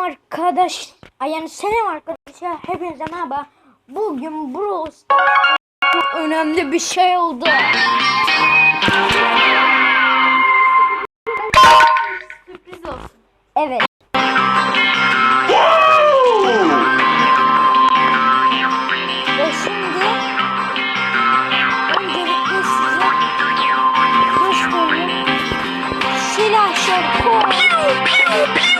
arkadaş, ay yani selam arkadaşlar. Hepinize merhaba. Bugün Brawl çok önemli bir şey oldu. Sürpriz olsun. Evet. Ve şimdi öncelikle size göstereyim. Silahşör koy.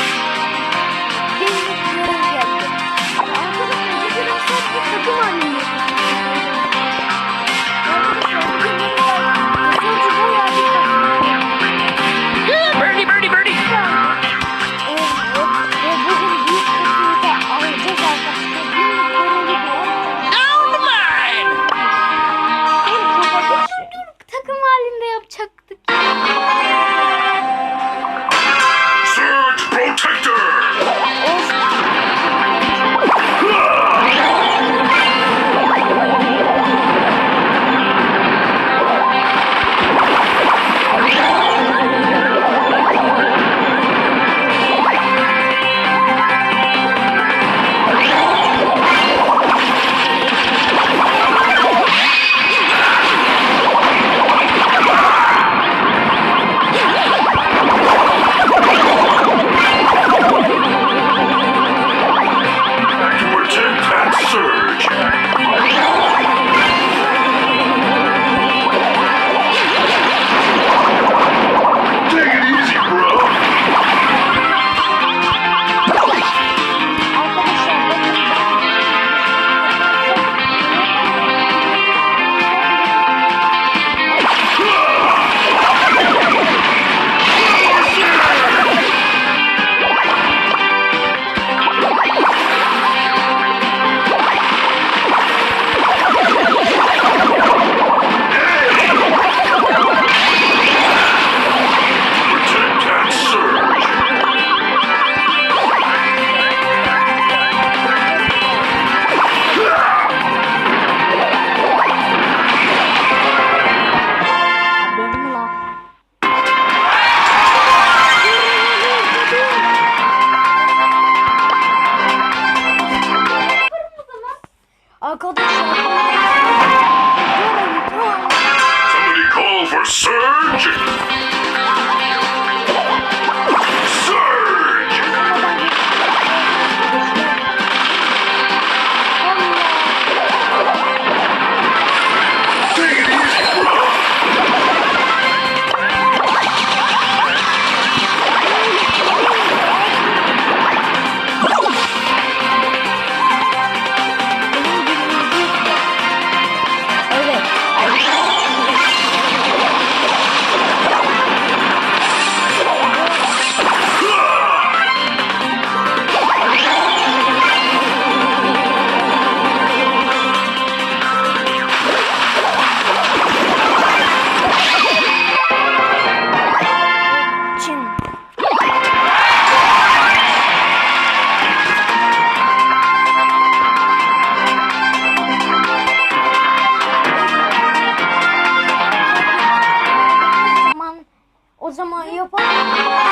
surgeon! Bye.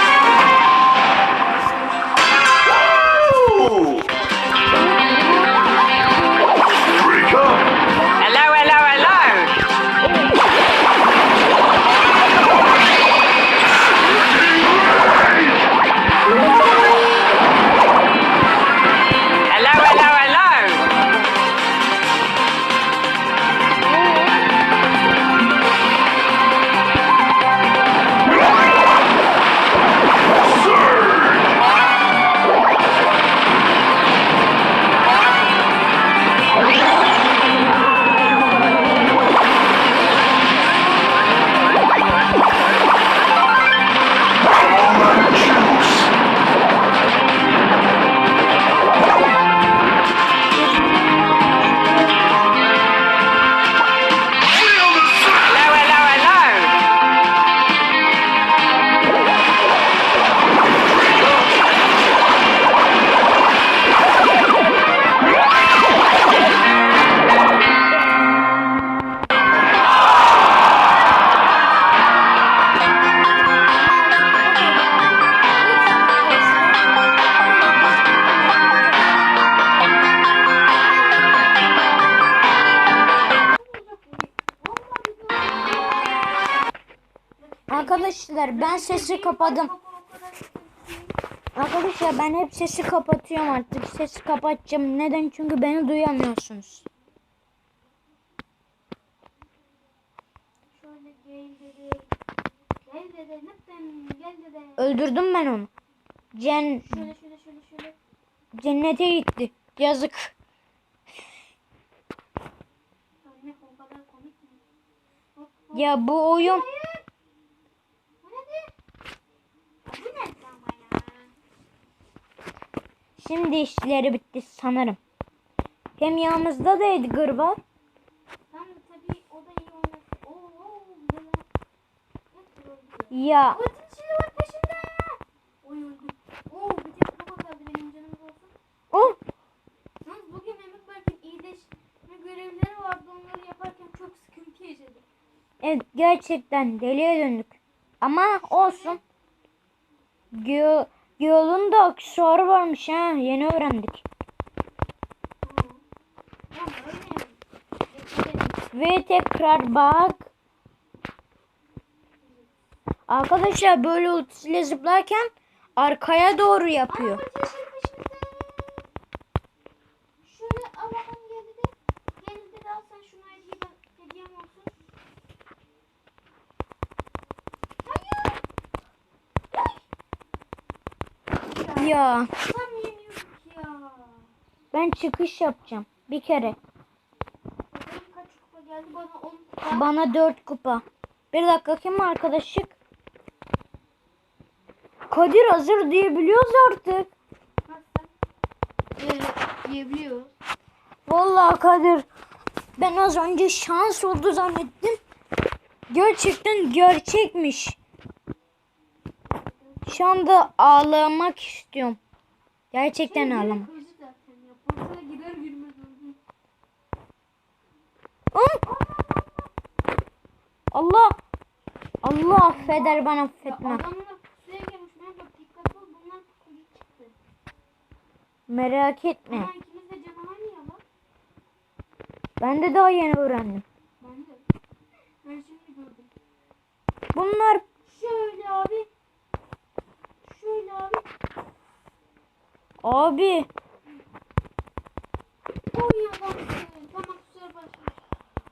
Arkadaşlar ben sesi kapadım. Arkadaşlar ben hep sesi kapatıyorum artık. Sesi kapatacağım. Neden? Çünkü beni duyamıyorsunuz. Öldürdüm ben onu. Cen Şöyle şöyle şöyle şöyle. cennete gitti. Yazık. Ya bu oyun Bu nedir? Bu ne ama ya? Şimdi işleri bitti sanırım. Hem yanımızda da Edgar var. Tam tabii o da iyi oynar. Oo. Ya O şimdi var peşimde. Oy öldüm. Oo bir tek kafa kaldı benim canım olsun. oh Yalnız bugün Mehmet Berk'in iyileşme görevleri vardı. Onları yaparken çok sıkıntı yaşadık. evet gerçekten deliye döndük. Ama olsun. Gö Göl'ün da aksesuarı varmış ha. Yeni öğrendik. Ve tekrar bak. Arkadaşlar böyle ultisiyle zıplarken arkaya doğru yapıyor. Şöyle alalım geldi de. Geldi de al sen şunu hediyem olsun. Hayır. Ya Tam yeniyorduk ya. ben çıkış yapacağım. Bir kere. Bakalım kaç kupa geldi bana 10 kupa. Bana 4 kupa. Bir dakika kim arkadaşlık? Kadir hazır diyebiliyoruz artık. Diyebiliyoruz. Vallahi Kadir ben az önce şans oldu zannettim. Gerçekten gerçekmiş. Şu anda ağlamak istiyorum. Gerçekten ağlamak. Öldü. Hı? Allah Allah affeder bana affetme. Adamlar pusuya gelmiş. Ben bak dikkatli ol. Bunlar pusucu çıktı. Merak etme. Ben de daha yeni öğrendim. Ben de. Ben şimdi gördüm. Bunlar Şöyle abi. Şöyle abi. Abi Oy adamsın. Tam.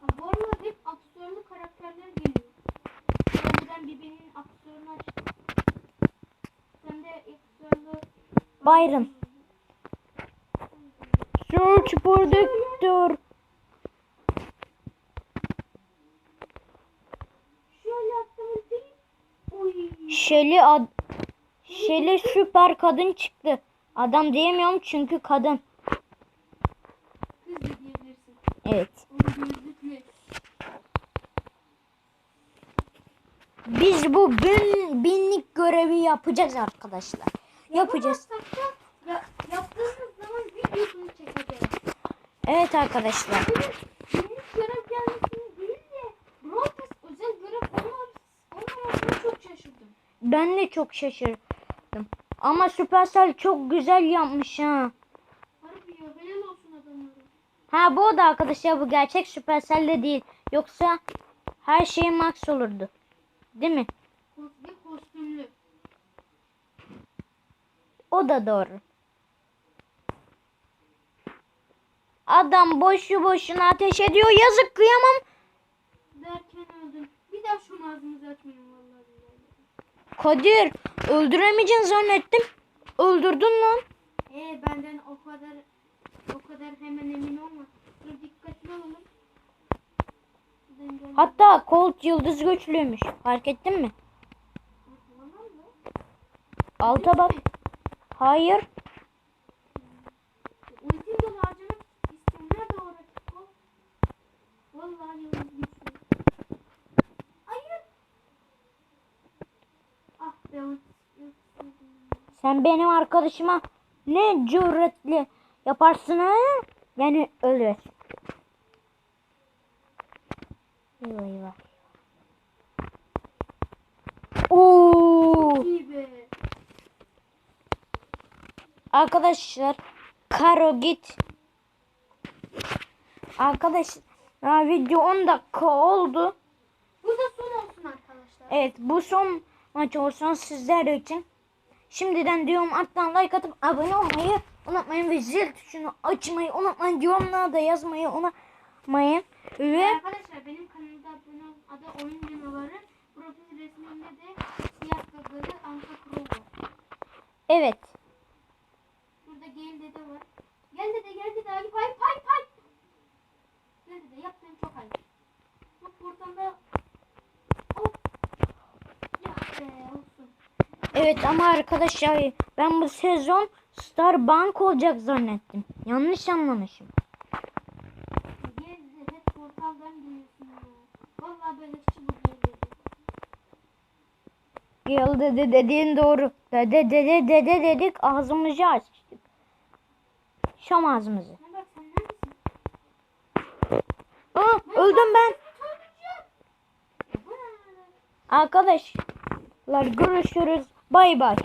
Ha, bu aralar hep aktüserli karakterler geliyor. Önceden birbirinin aktüsörünü açtım. Sen de aktüserli... Byron. Search değil. Oy. Shelly ad Shelly süper kadın çıktı. Adam diyemiyorum çünkü kadın. Kız diyebilirsin. Evet. Biz bu bin, binlik görevi yapacağız arkadaşlar. Yapacağız. Ya, yaptığımız zaman videosunu çekeceğiz. Evet arkadaşlar. Günlük görev gelmesini değil de Pass özel görev olmamasını çok şaşırdım. Ben de çok şaşırdım. Ama Supercell çok güzel yapmış ha. Harbi ya helal olsun adamlara. Ha bu da arkadaşlar bu gerçek Supercell'de değil. Yoksa her şey max olurdu. Değil mi? Ve kostümlü. O da doğru. Adam boşu boşuna ateş ediyor. Yazık kıyamam. Derken öldüm. Bir daha şu ağzınızı açmayın vallahi. Kadir öldüremeyeceksin zannettim. Öldürdün lan. Ee benden o kadar o kadar hemen emin olma. Dur dikkatli olalım. Hatta Colt yıldız güçlüymüş. Fark ettin mi? Alta bak. Hayır. Ultim dolu harcamak istiyorum. Nerede o rakip o? Vallahi yıldız güçlü. Hayır. Ah be ultim. Sen benim arkadaşıma ne cüretle yaparsın ha? Yani öyle. Eyvah eyvah. Oo! Arkadaşlar Karo git. Arkadaşlar video 10 dakika oldu. Bu da son olsun arkadaşlar. Evet bu son maç olsun sizler için. Şimdiden diyorum alttan like atıp abone olmayı unutmayın ve zil tuşunu açmayı unutmayın. Yorumlarda yazmayı unutmayın. Ve Arkadaşlar benim kanalımda abone ol. Adı Oyun Canavarı. Profil resminde de siyah gagalı Anka var. evet. Burada Gel dede var. Gel dede gel dede. Hadi pay pay pay. Gel dede yaptığın çok ayıp. Bak buradan da Hop. Ya be olsun. Evet ama arkadaşlar ben bu sezon Star Bank olacak zannettim. Yanlış anlamışım. Gel dede dediğin doğru. Dede dede dede dedik ağzımızı açtık. Şam ağzımızı. Ne? Aa, öldüm ben. Arkadaşlar görüşürüz. Bay bay.